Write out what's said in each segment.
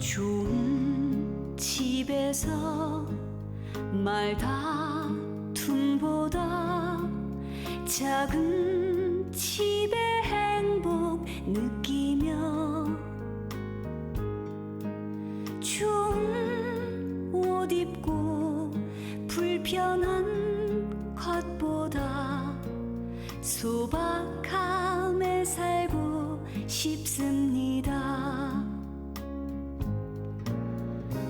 좋은 집에서 말 다툼보다 작은 집의 행복 느끼며 좋은 옷 입고 불편한 것보다 소박함에 살고 싶습니다.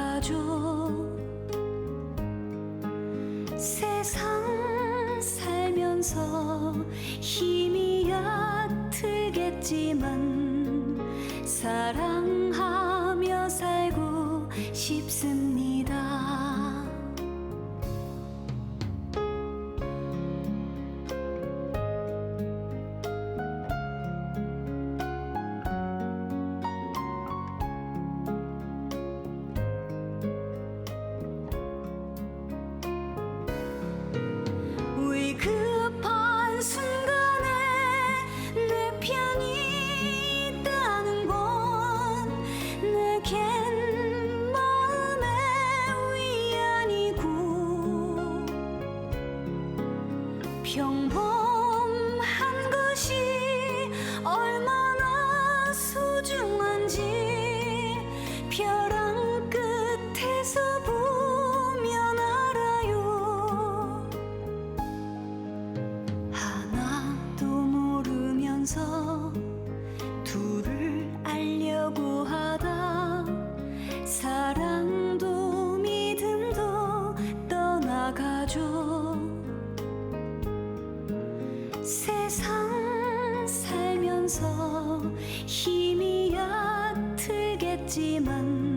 가죠 세상 살면서 힘이 얕들겠지만 사랑 힘이 얕들겠지만 사랑